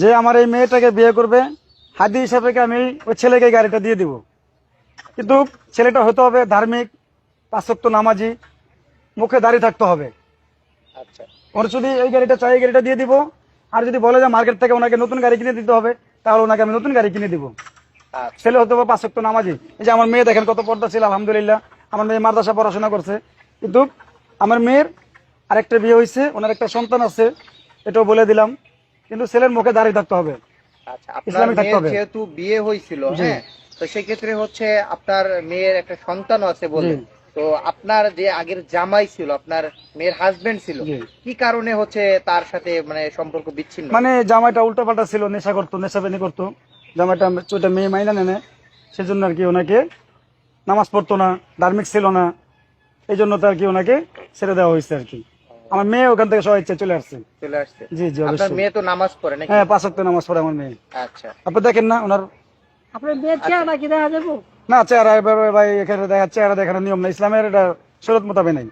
যে আমার এই মেয়েটাকে বিয়ে করবে হাদি হিসাবে আমি ওই ছেলেকে এই গাড়িটা দিয়ে দিব? কিন্তু ছেলেটা হতে হবে ধার্মিক পাঁচক্ত নামাজি মুখে দাঁড়িয়ে থাকতে হবে। আচ্ছা। ওর যদি এই গাড়িটা চাই এই গাড়িটা দিয়ে দিব। আর যদি বলে যে মার্কেট থেকে ওনাকে নতুন গাড়ি কিনে দিতে হবে তাহলে ওনাকে আমি নতুন গাড়ি কিনে দিব। আচ্ছা। ছেলে হতে হবে পাঁচক্ত নামাজি। এই যে আমার মেয়ে দেখেন কত পর্দা ছিল আলহামদুলিল্লাহ। আমার মেয়ে মাদ্রাসা পড়াশোনা করছে। কিন্তু আমার মেয়ের আরেকটা বিয়ে হয়েছে ওনার একটা সন্তান আছে এটাও বলে দিলাম। কিন্তু ছেলের মুখে দাঁড়িয়ে থাকতে হবে। আচ্ছা আপনার মেয়ের যেহেতু বিয়ে হয়েছিল হ্যাঁ তো সেক্ষেত্রে হচ্ছে আপনার মেয়ের একটা সন্তান আছে বলে। তো আপনার যে আগের জামাই ছিল আপনার মেয়ের হাজবেন্ড ছিল কি কারণে হচ্ছে তার সাথে মানে সম্পর্ক বিচ্ছিন্ন? মানে জামাইটা উল্টাপাল্টা ছিল নেশা করতো নেশা বেনি করতো। জামাইটা ওইটা মেয়ে মাইনা নেনে। সেজন্য আর কি ওনাকে নামাজ পড়তো না ধার্মিক ছিল না। এই জন্য তো আর কি ওনাকে ছেড়ে দেওয়া হয়েছে আর কি। আমার মেয়ে ওখান থেকে সবাই ইচ্ছে চলে আসছে। চলে আসছে। জি জি আপনার মেয়ে তো নামাজ পড়ে নাকি? হ্যাঁ পাঁচ ওয়াক্ত নামাজ পড়ে আমার মেয়ে। আচ্ছা। আপনি দেখেন না ওনার আপনার বিয়ের চেহারা কি দেখা যাব? না চেহারা এভাবে ভাই এখানে দেখা চেহারা দেখানোর নিয়ম না ইসলামের এটা শরৎ মোতাবে নেই।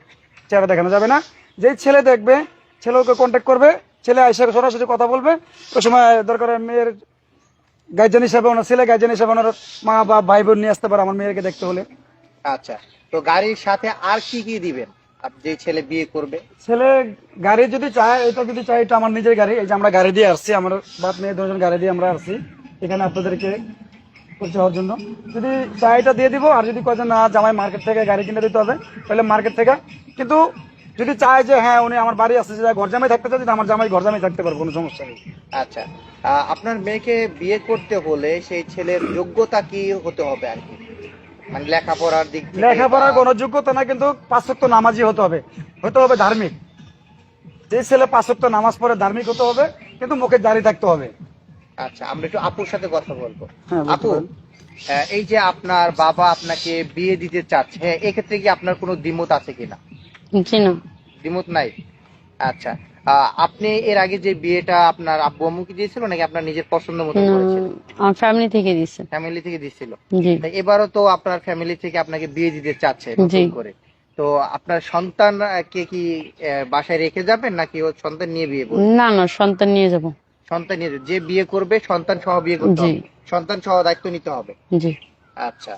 চেহারা দেখানো যাবে না। যেই ছেলে দেখবে ছেলে ওকে কন্ট্যাক্ট করবে ছেলে আইসা সরাসরি কথা বলবে। ওই সময় দরকার মেয়ের গার্জেন হিসাবে ওনার ছেলে গার্জেন হিসাবে ওনার মা বা ভাই বোন নিয়ে আসতে পারে আমার মেয়েকে দেখতে হলে। আচ্ছা। তো গাড়ির সাথে আর কি কি দিবেন? আপ- যে ছেলে বিয়ে করবে? ছেলে গাড়ি যদি চায় এটা যদি চাই এটা আমার নিজের গাড়ি। এই যে আমরা গাড়ি দিয়ে আসছি আমার বাপ মেয়ে দুজন গাড়ি দিয়ে আমরা আসছি এখানে আপনাদেরকে পরিচয় হওয়ার জন্য। যদি চাই এটা দিয়ে দিব আর যদি কয় না জামাই মার্কেট থেকে গাড়ি কিনে দিতে হবে তাহলে মার্কেট থেকে। কিন্তু যদি চায় যে হ্যাঁ উনি আমার বাড়ি আসছে যে ঘর জামাই থাকতে চাই আমার জামাই ঘর জামাই থাকতে পারব কোনো সমস্যা নেই। আচ্ছা। আপনার মেয়েকে বিয়ে করতে হলে সেই ছেলের যোগ্যতা কি হতে হবে আর কি? মানে লেখাপড়ার দিক লেখাপড়ার কোনো যোগ্যতা না কিন্তু পাঁচক্ত নামাজি হতে হবে। হতে হবে ধার্মিক। যে ছেলে পাঁচক্ত নামাজ পড়ে ধার্মিক হতে হবে কিন্তু মুখে দাঁড়িয়ে থাকতে হবে। আচ্ছা আমরা একটু আপুর সাথে কথা বলব। হ্যাঁ, আপু। এই যে আপনার বাবা আপনাকে বিয়ে দিতে চাচ্ছে হ্যাঁ, এক্ষেত্রে কি আপনার কোনো দ্বিমত আছে কিনা? জি না। দ্বিমত নাই? আচ্ছা আপনি এর আগে যে বিয়েটা আপনার আব্বু আম্মু কি দিয়েছিল নাকি আপনার নিজের পছন্দ মতো করেছিল? আমার ফ্যামিলি থেকে দিছে ফ্যামিলি থেকে দিয়েছিল? এবারও তো আপনার ফ্যামিলি থেকে আপনাকে বিয়ে দিতে চাচ্ছে নতুন করে। তো আপনার সন্তান কে কি আহ, বাসায় রেখে যাবেন নাকি ও সন্তান নিয়ে বিয়ে করবে? না না সন্তান নিয়ে যাব। সন্তান নিয়ে যে বিয়ে করবে সন্তান সহ বিয়ে করতে হবে। সন্তান সহ দায়িত্ব নিতে হবে। জি। আচ্ছা।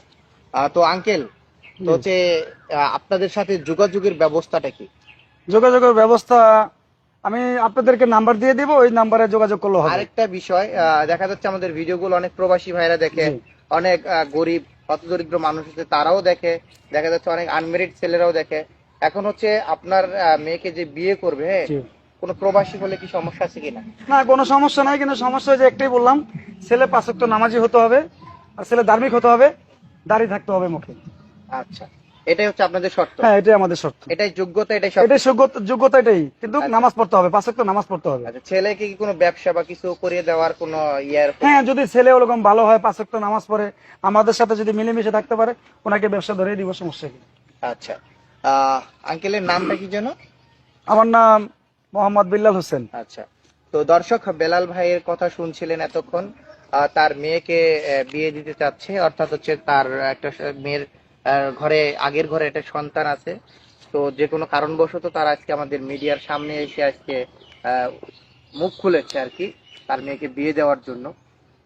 আহ, তো আঙ্কেল তো হচ্ছে আপনাদের সাথে যোগাযোগের ব্যবস্থাটা কি? যোগাযোগের ব্যবস্থা আমি আপনাদেরকে নাম্বার দিয়ে দিব ওই নাম্বারে যোগাযোগ করলে হবে। আরেকটা বিষয় দেখা যাচ্ছে আমাদের ভিডিওগুলো অনেক প্রবাসী ভাইরা দেখে অনেক গরিব হতদরিদ্র মানুষ আছে তারাও দেখে দেখা যাচ্ছে অনেক আনমেরিড ছেলেরাও দেখে। এখন হচ্ছে আপনার মেয়েকে যে বিয়ে করবে হ্যাঁ। কোনো প্রবাসী হলে কি সমস্যা আছে কিনা? না কোনো সমস্যা নাই কিন্তু সমস্যা যে একটাই বললাম ছেলে পাঁচক্ত নামাজি হতে হবে আর ছেলে ধার্মিক হতে হবে দাঁড়িয়ে থাকতে হবে মুখে। আচ্ছা। এটাই হচ্ছে আপনাদের শর্ত। হ্যাঁ এটাই আমাদের শর্ত। এটাই যোগ্যতা এটাই শর্ত। এটাই যোগ্যতা যোগ্যতা এটাই। কিন্তু নামাজ পড়তে হবে পাঁচক্ত নামাজ পড়তে হবে। আচ্ছা ছেলেকে কি কোনো ব্যবসা বা কিছু করিয়ে দেওয়ার কোনো ইয়ার হ্যাঁ যদি ছেলে ওরকম ভালো হয় পাঁচক্ত নামাজ পড়ে আমাদের সাথে যদি মিলেমিশে থাকতে পারে ওনাকে ব্যবসা ধরে দিব সমস্যা কি? আচ্ছা। আঙ্কেলের নামটা কি যেন? আমার নাম মোহাম্মদ বিল্লাল হোসেন। আচ্ছা। তো দর্শক বেলাল ভাইয়ের কথা শুনছিলেন এতক্ষণ। তার মেয়েকে বিয়ে দিতে চাচ্ছে অর্থাৎ হচ্ছে তার একটা মেয়ের ঘরে, আগের ঘরে একটা সন্তান আছে। তো যে কোনো কারণবশত তার আজকে আমাদের মিডিয়ার সামনে এসে আজকে মুখ খুলেছে আর কি, তার মেয়েকে বিয়ে দেওয়ার জন্য।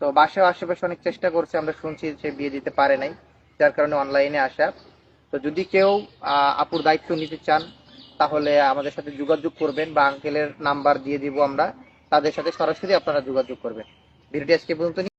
তো বাসায় আশেপাশে অনেক চেষ্টা করছে, আমরা শুনছি সে বিয়ে দিতে পারে নাই, যার কারণে অনলাইনে আসা। তো যদি কেউ আপুর দায়িত্ব নিতে চান, তাহলে আমাদের সাথে যোগাযোগ করবেন বা আঙ্কেলের নাম্বার দিয়ে দিব আমরা। তাদের সাথে সরাসরি আপনারা যোগাযোগ করবেন। ভিডিওটি আজকে পর্যন্ত।